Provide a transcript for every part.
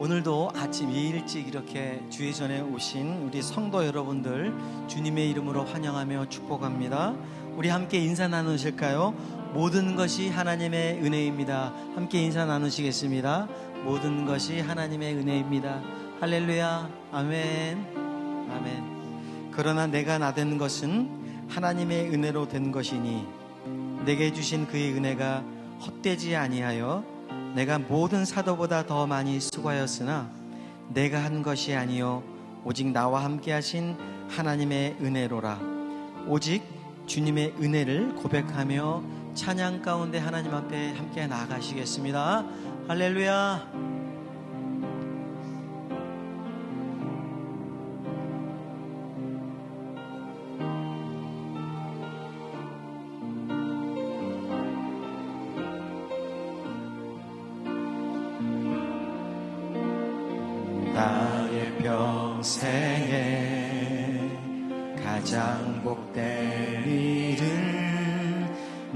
오늘도 아침 일찍 이렇게 주의 전에 오신 우리 성도 여러분들 주님의 이름으로 환영하며 축복합니다. 우리 함께 인사 나누실까요? 모든 것이 하나님의 은혜입니다. 함께 인사 나누시겠습니다. 모든 것이 하나님의 은혜입니다. 할렐루야. 아멘. 아멘. 그러나 내가 나 된 것은 하나님의 은혜로 된 것이니 내게 주신 그의 은혜가 헛되지 아니하여 내가 모든 사도보다 더 많이 수고하였으나 내가 한 것이 아니요 오직 나와 함께 하신 하나님의 은혜로라. 오직 주님의 은혜를 고백하며 찬양 가운데 하나님 앞에 함께 나가시겠습니다. 할렐루야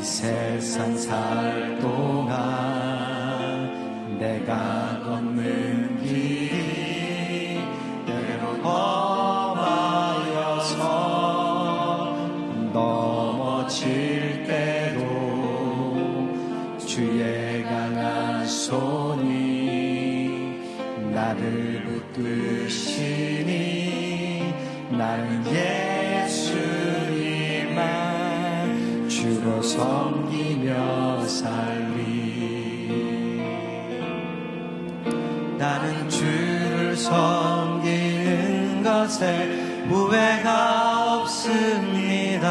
이 세상 살 동안 내가 걷는 길이 때로 험하여서 넘어질 때도 주의 강한 손이 나를 붙드시니 나는 예 섬기며 살리. 나는 주를 섬기는 것에 후회가 없습니다.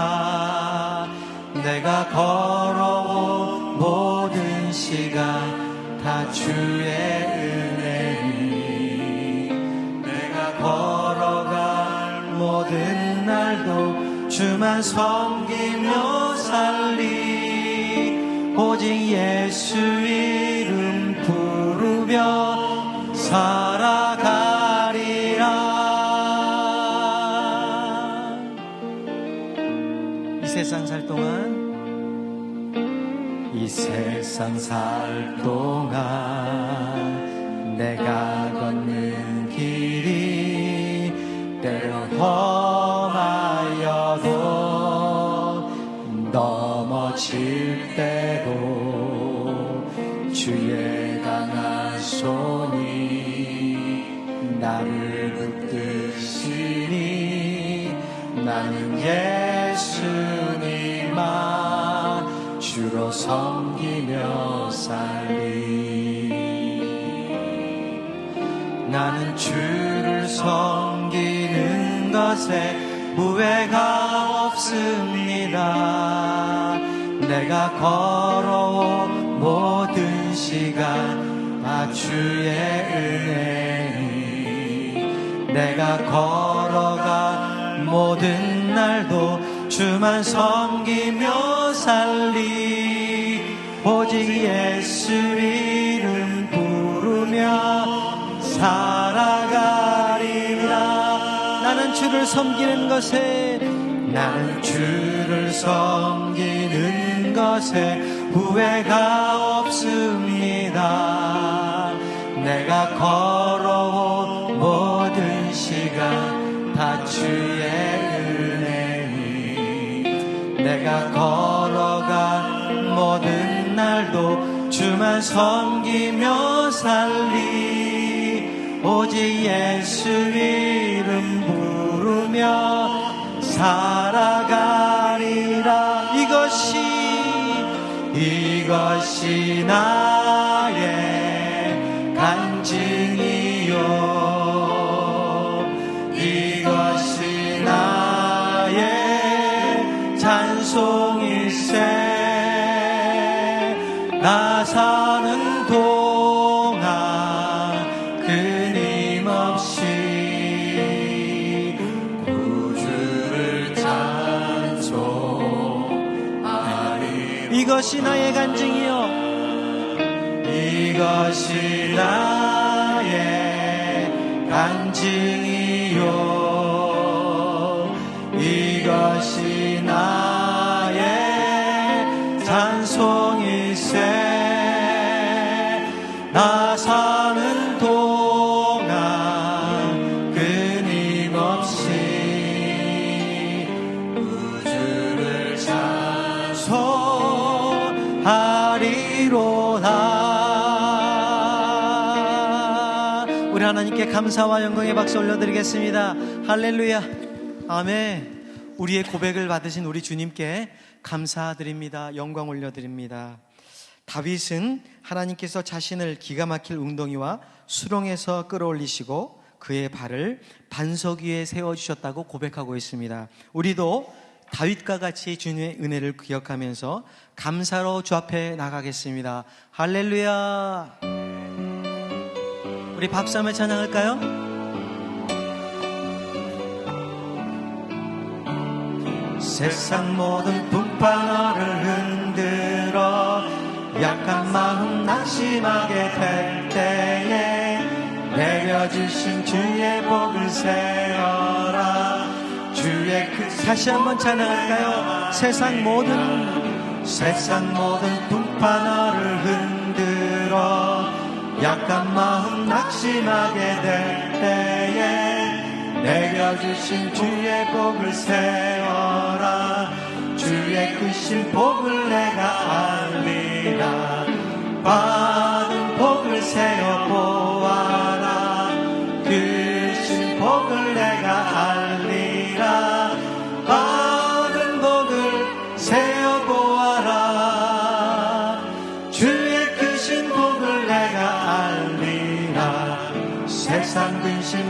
내가 걸어온 모든 시간 다 주의 은혜니. 내가 걸어갈 모든 날도 주만 섬기며 살리 오직 예수 이름 부르며 살아가리라. 이 세상 살 동안 이 세상 살 동안 내가 걷는 예수님만 주로 섬기며 살리. 나는 주를 섬기는 것에 후회가 없습니다. 내가 걸어온 모든 시간 다 주의 은혜니. 내가 걸어간 모든 날도 주만 섬기며 살리. 오직 예수 이름 부르며 살아가리라. 나는 주를 섬기는 것에 나는 주를 섬기는 것에 후회가 없습니다. 내가 걸어온 모든 시간 다 주 내가 걸어간 모든 날도 주만 섬기며 살리. 오직 예수 이름 부르며 살아가리라. 이것이 이것이 나의 간증이요 이것이 나의 간증이요. 이것이 나의 간증이요. 이것이 나 감사와 영광의 박수 올려드리겠습니다 할렐루야 아멘 우리의 고백을 받으신 우리 주님께 감사드립니다 영광 올려드립니다 다윗은 하나님께서 자신을 기가 막힐 웅덩이와 수렁에서 끌어올리시고 그의 발을 반석 위에 세워주셨다고 고백하고 있습니다. 우리도 다윗과 같이 주님의 은혜를 기억하면서 감사로 주 앞에 나가겠습니다. 할렐루야! 우리 박수 한번 찬양할까요? 세상 모든 풍파너를 흔들어 약한 마음 낙심하게 될 때에 내려주신 주의 복을 세어라 주의 그 다시 한번 찬양할까요? 세상 모든 세상 모든 풍파 너를 흔들어 약한 마음 낙심하게 될 때에 내려주신 주의 복을 세어라. 주의 크신 복을 내가 알리라 받은 복을 세어 보아라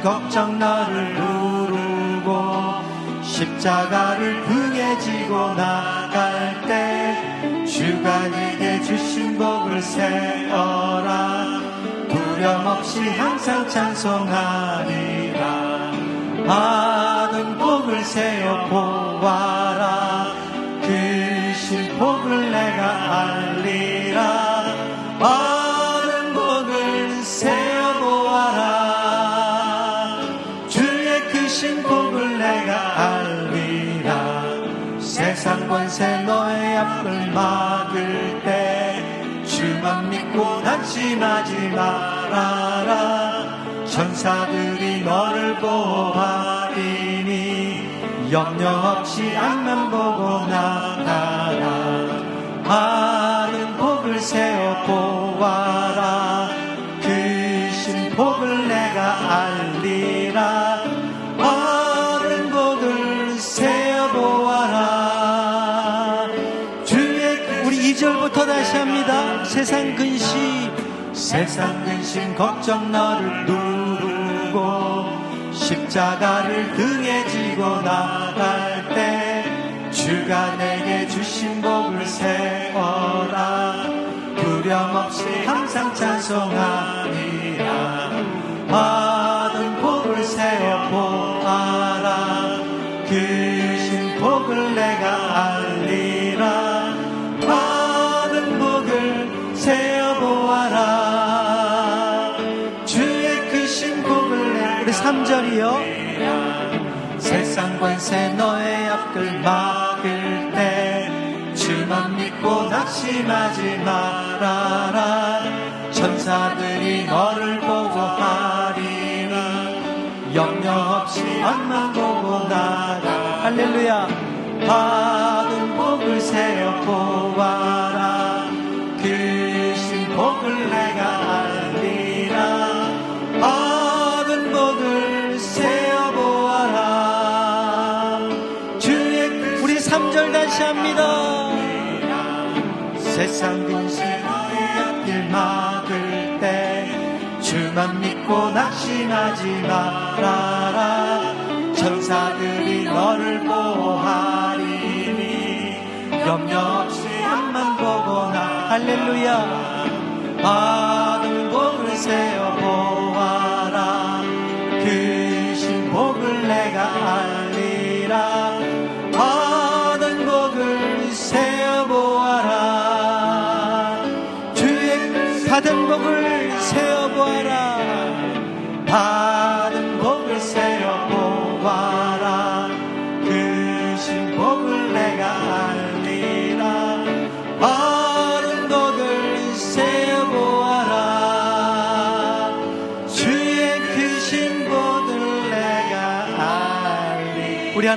걱정 나를 누르고 십자가를 등에 지고 나갈 때 주가 내게 주신 복을 세어라. 두려움 없이 항상 찬송하리라. 받은 복을 세어 보아라. 그 신 복을 내가 알리라 앞을 막을 때 주만 믿고 난심하지 말아라. 천사들이 너를 보호하리니 염려 없이 앞만 보고 나 다시 합니다. 세상 근심 세상 근심 걱정 너를 누르고 십자가를 등에 지고 나갈 때 주가 내게 주신 복을 세워라. 두려움 없이 항상 찬송하리라 3절이요. 세상 관세 너의 앞을 막을 때 주만 믿고 낙심하지 말아라. 천사들이 너를 보고하리니 염려 없이 앞만 보고 나가. 할렐루야. 받은 복을 세어 세상 앞길 막을 때 주만 믿고 낙심하지 말아라. 천사들이 너를 보호하리니 염려 없이 앞만 보고 나. 할렐루야. 받은 복을 세어 보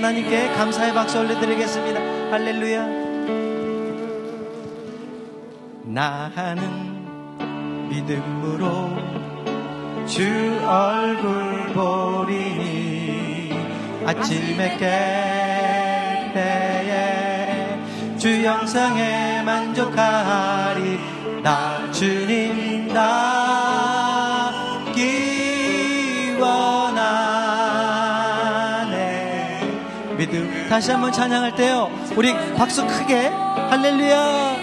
하나님께 감사의 박수 올려드리겠습니다. 할렐루야. 나는 믿음으로 주 얼굴 보리니 아침에 깰 때에 주 영상에 만족하리. 나 주님 닮 다시 한번 찬양할 때요. 우리 박수 크게. 할렐루야.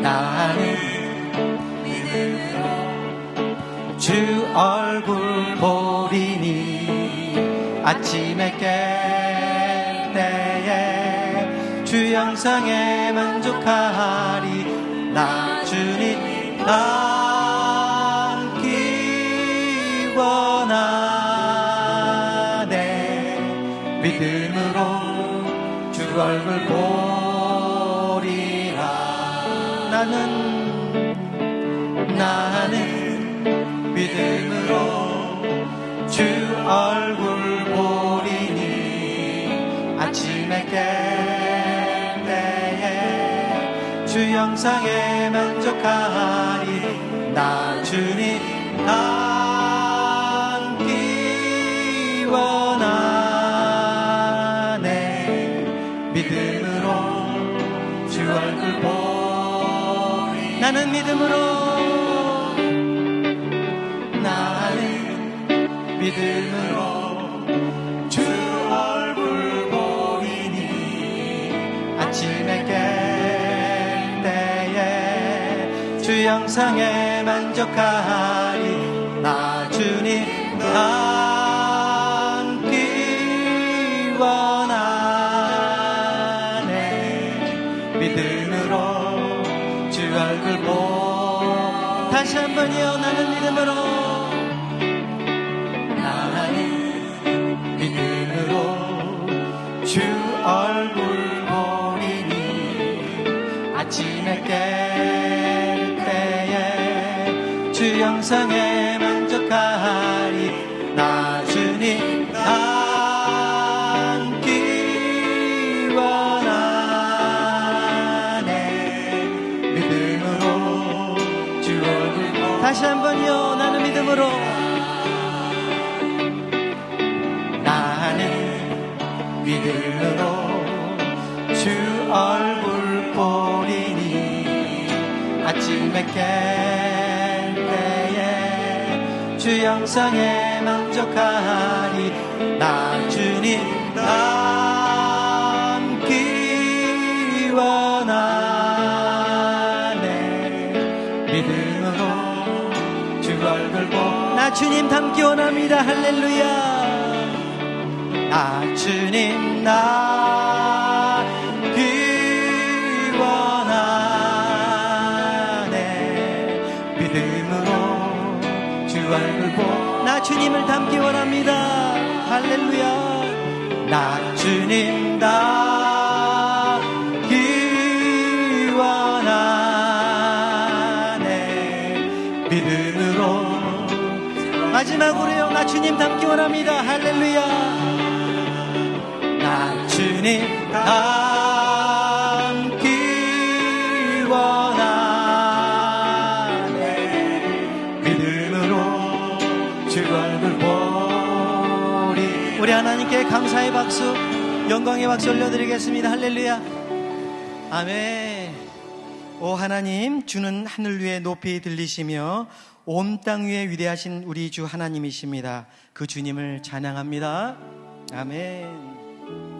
나는 주 얼굴 보리니 아침에 깰 때에 주 영상에 만족하리. 나 주님 남 주 얼굴 보리라. 나는 나는 믿음으로 주 얼굴 보리니 아침에 깰 때에 주 영상에 만족하리. 나 주님 원 믿음으로 나는 믿음으로 주 얼굴 보리니 아침에 깰 때에 주 영상에 만족하리 나 주님 닮 다시 한번요 나는 믿음으로. 나는 믿음으로 주 얼굴 보리니 아침에 깰 때에 주 영상에 만족하리. 나 주님 깰 때에 주 영상에 만족하리. 나 주님 닮기 원하네. 믿음으로 주 얼굴 보나 주님 닮기 원합니다. 할렐루야. 나 주님 나 주님을 닮기 원합니다. 할렐루야. 나 주님 닮기 원하네. 믿음으로. 마지막으로요. 나 주님 닮기 원합니다. 할렐루야. 나 주님 닮 하나님께 감사의 박수 영광의 박수 올려드리겠습니다. 할렐루야. 아멘. 오 하나님 주는 하늘 위에 높이 들리시며 온 땅 위에 위대하신 우리 주 하나님이십니다. 그 주님을 찬양합니다. 아멘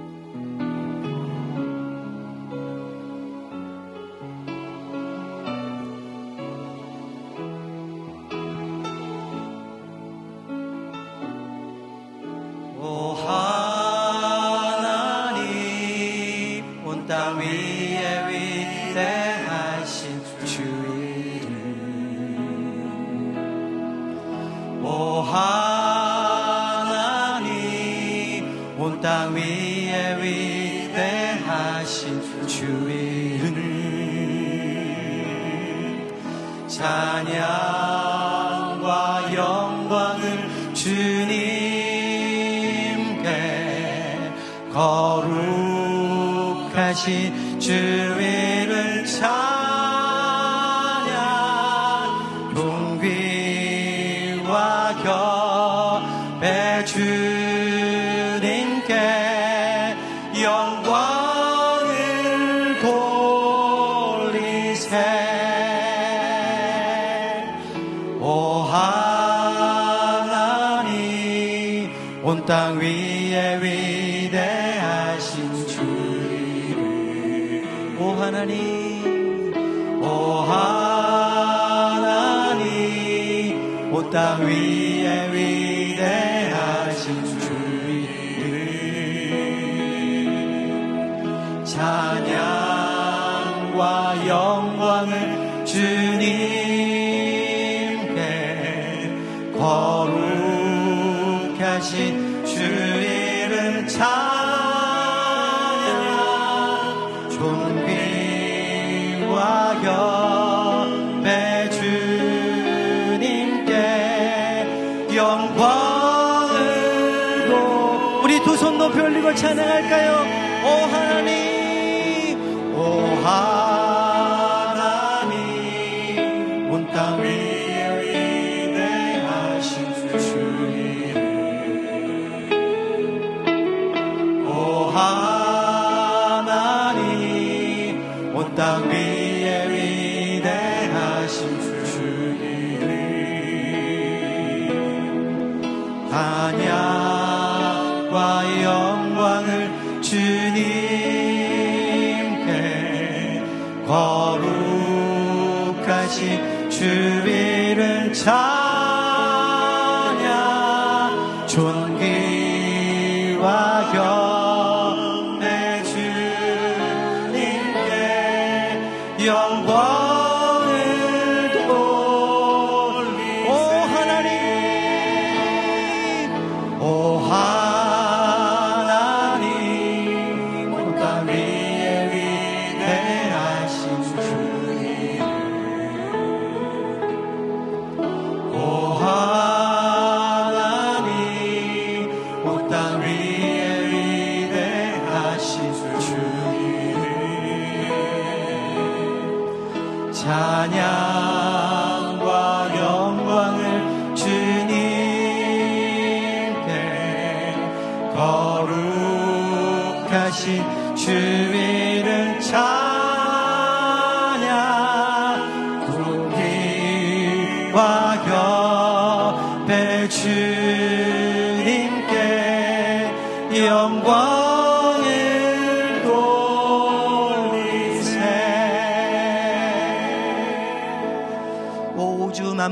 찬양과 영광을 주님께 거룩하신 주이 온 땅 위에 위대하신 주 이름 오 하나님 오 하나님 온 땅 위에 위대하신 주 이름 찬양과 영광을 주님께 거룩하신 존귀와 겹 찬양과 영광을 주님께 거룩하신 주 이름 찬양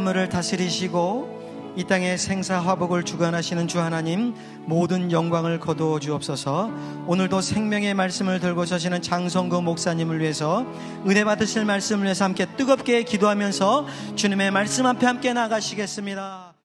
만물을 다스리시고 이 땅의 생사 화복을 주관하시는 주 하나님 모든 영광을 거두어 주옵소서 오늘도 생명의 말씀을 들고 서시는 장성구 목사님을 위해서 은혜 받으실 말씀을 위해서 함께 뜨겁게 기도하면서 주님의 말씀 앞에 함께 나가시겠습니다.